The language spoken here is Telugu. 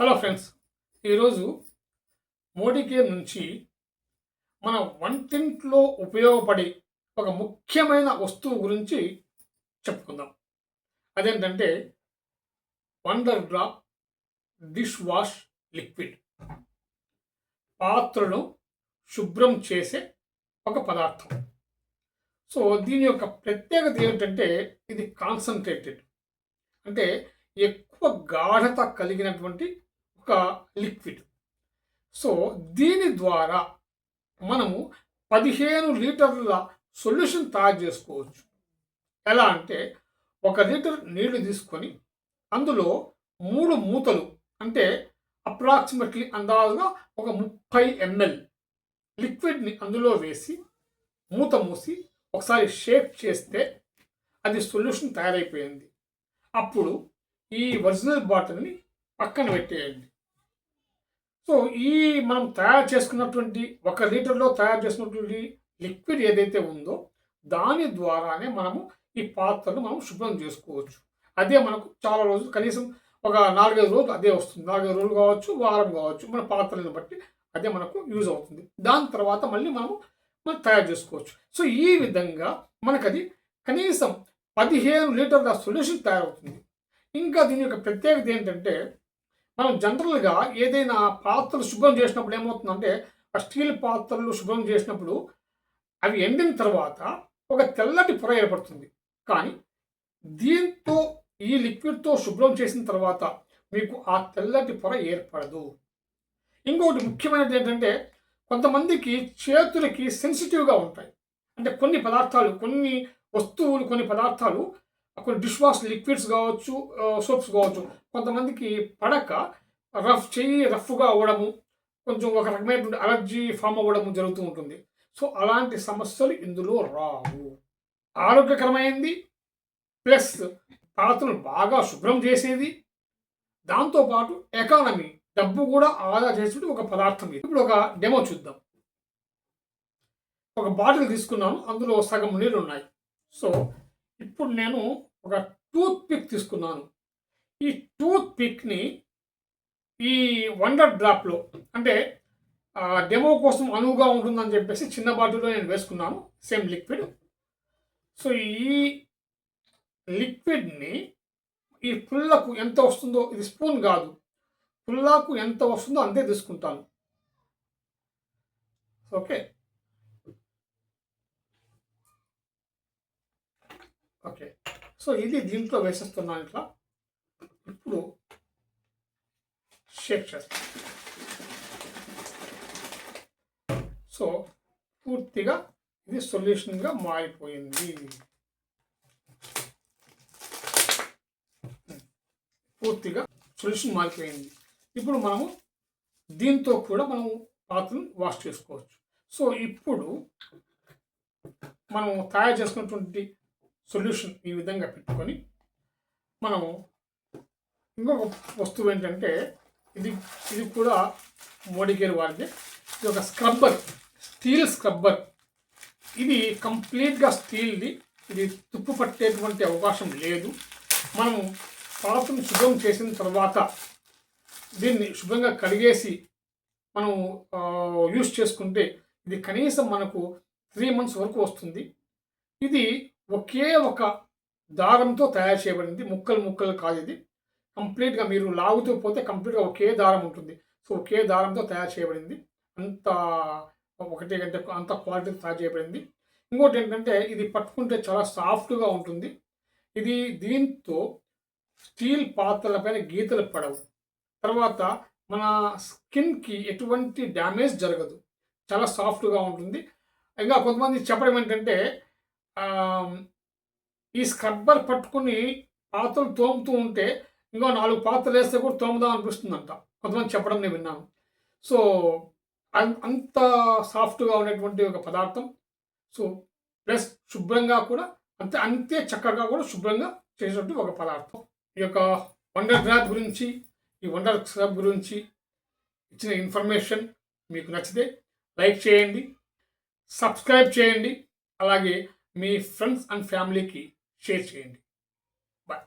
హలో ఫ్రెండ్స్ ఈరోజు మోడీ కేర్ నుంచి మన వంటింట్లో ఉపయోగపడే ఒక ముఖ్యమైన వస్తువు గురించి చెప్పుకుందాం. అదేంటంటే wonder drop dish wash liquid. పాత్రను శుభ్రం చేసే ఒక పదార్థం. సో దీని యొక్క ప్రత్యేకత ఏంటంటే ఇది కాన్సన్ట్రేటెడ్ అంటే ఎక్కువ గాఢత కలిగినటువంటి ఒక లిక్విడ్. సో దీని ద్వారా మనము పదిహేను లీటర్ల సొల్యూషన్ తయారు చేసుకోవచ్చు. ఎలా అంటే ఒక లీటర్ నీళ్ళు తీసుకొని అందులో మూడు మూతలు అంటే అప్రాక్సిమేట్లీ అందాజుగా ఒక ముప్పై ఎంఎల్ లిక్విడ్ని అందులో వేసి మూత మూసి ఒకసారి షేక్ చేస్తే అది సొల్యూషన్ తయారైపోయింది. అప్పుడు ఈ ఒరిజినల్ బాటిల్ని పక్కన పెట్టేయండి. సో ఈ మనం తయారు చేసుకున్నటువంటి ఒక లీటర్లో తయారు చేసుకున్నటువంటి లిక్విడ్ ఏదైతే ఉందో దాని ద్వారానే మనము ఈ పాత్రను మనం శుభ్రం చేసుకోవచ్చు. అదే మనకు చాలా రోజులు కనీసం ఒక నాలుగైదు రోజులు అదే వస్తుంది. నాలుగైదు రోజులు కావచ్చు వారం కావచ్చు మన పాత్రలను బట్టి అదే మనకు యూజ్ అవుతుంది. దాని తర్వాత మళ్ళీ మనము మనం తయారు చేసుకోవచ్చు. సో ఈ విధంగా మనకు అది కనీసం పదిహేను లీటర్ల సొల్యూషన్ తయారవుతుంది. ఇంకా దీని యొక్క ప్రత్యేకత ఏంటంటే మనం జనరల్గా ఏదైనా పాత్రలు శుభ్రం చేసినప్పుడు ఏమవుతుందంటే ఆ స్టీల్ పాత్రలు శుభ్రం చేసినప్పుడు అవి ఎండిన తర్వాత ఒక తెల్లటి పొర ఏర్పడుతుంది. కానీ దీంతో ఈ లిక్విడ్తో శుభ్రం చేసిన తర్వాత మీకు ఆ తెల్లటి పొర ఏర్పడదు. ఇంకొకటి ముఖ్యమైనది ఏంటంటే కొంతమందికి చేతులకి సెన్సిటివ్గా ఉంటాయి. అంటే కొన్ని పదార్థాలు కొన్ని వస్తువులు కొన్ని పదార్థాలు కొన్ని డిష్ వాష్ లిక్విడ్స్ కావచ్చు సోప్స్ కావచ్చు కొంతమందికి పడక రఫ్ చెయ్యి రఫ్గా అవ్వడము కొంచెం ఒక రకమైనటువంటి అలర్జీ ఫామ్ అవ్వడము జరుగుతూ ఉంటుంది. సో అలాంటి సమస్యలు ఇందులో రావు. ఆరోగ్యకరమైంది ప్లస్ పాత్రను బాగా శుభ్రం చేసేది దాంతోపాటు ఎకానమీ డబ్బు కూడా ఆదా చేసేది ఒక పదార్థం ఇది. ఇప్పుడు ఒక డెమో చూద్దాం. ఒక బాటిల్ తీసుకున్నాను అందులో సగం నీళ్ళు ఉన్నాయి సో ఇప్పుడు నేను ఒక టూత్ పిక్ తీసుకున్నాను. ఈ టూత్ పిక్ని ఈ వండర్ డ్రాప్లో అంటే డెమో కోసం అనువుగా ఉంటుందని చెప్పేసి చిన్న బాటిల్లో నేను వేసుకున్నాను సేమ్ లిక్విడ్ సో ఈ లిక్విడ్ని ఈ పుల్లకు ఎంత వస్తుందో ఇది స్పూన్ కాదు. పుల్లాకు ఎంత వస్తుందో అంతే తీసుకుంటాను. ఓకే? ఓకే. సో ఇది దీంట్లో వేసేస్తున్నాను ఇట్లా. ఇప్పుడు షేక్ చేస్తాను సో పూర్తిగా ఇది సొల్యూషన్గా మారిపోయింది. పూర్తిగా సొల్యూషన్ మారిపోయింది. ఇప్పుడు మనము దీంతో కూడా మనం పాత్రను వాష్ చేసుకోవచ్చు. సో ఇప్పుడు మనం తయారు చేసుకున్నటువంటి సొల్యూషన్ ఈ విధంగా పెట్టుకొని మనము ఇంకొక వస్తువు ఏంటంటే ఇది ఇది కూడా మోడికేర్ వారిది. ఇది ఒక స్క్రబ్బర్ స్టీల్ స్క్రబ్బర్. ఇది కంప్లీట్గా స్టీల్ది ఇది తుప్పు పట్టేటువంటి అవకాశం లేదు. మనం పాత్రను శుభ్రం చేసిన తర్వాత దీన్ని శుభ్రంగా కడిగేసి మనం యూస్ చేసుకుంటే ఇది కనీసం మనకు త్రీ మంత్స్ వరకు వస్తుంది. ఇది ఒకే ఒక దారంతో తయారు చేయబడింది. ముక్కలు ముక్కలు కాదు ఇది. కంప్లీట్గా మీరు లాగుతూ పోతే కంప్లీట్గా ఒకే దారం ఉంటుంది. సో ఒకే దారంతో తయారు చేయబడింది. అంత ఒకటి గంట అంత క్వాలిటీ తయారు చేయబడింది. ఇంకోటి ఏంటంటే ఇది పట్టుకుంటే చాలా సాఫ్ట్గా ఉంటుంది. ఇది దీంతో స్టీల్ పాత్రలపైన గీతలు పడవు. తర్వాత మన స్కిన్కి ఎటువంటి డ్యామేజ్ జరగదు. చాలా సాఫ్ట్గా ఉంటుంది. ఇంకా కొంతమంది చెప్పడం ఏంటంటే ఈ స్క్రబ్బర్ పట్టుకుని పాత్రలు తోముతూ ఉంటే ఇంకో నాలుగు పాత్రలు వేస్తే కూడా తోముదాం అనిపిస్తుందంట. కొంతమంది చెప్పడం నేను విన్నాను. సో అంత సాఫ్ట్గా ఉన్నటువంటి ఒక పదార్థం. సో ప్లస్ శుభ్రంగా కూడా అంతే అంతే చక్కగా కూడా శుభ్రంగా చేసేటువంటి ఒక పదార్థం. ఈ యొక్క వండర్ డ్రాప్ గురించి ఈ వండర్ స్క్రబ్ గురించి ఇచ్చిన ఇన్ఫర్మేషన్ మీకు నచ్చితే లైక్ చేయండి సబ్స్క్రైబ్ చేయండి అలాగే మీ ఫ్రెండ్స్ అండ్ ఫ్యామిలీకి షేర్ చేయండి. బాయ్.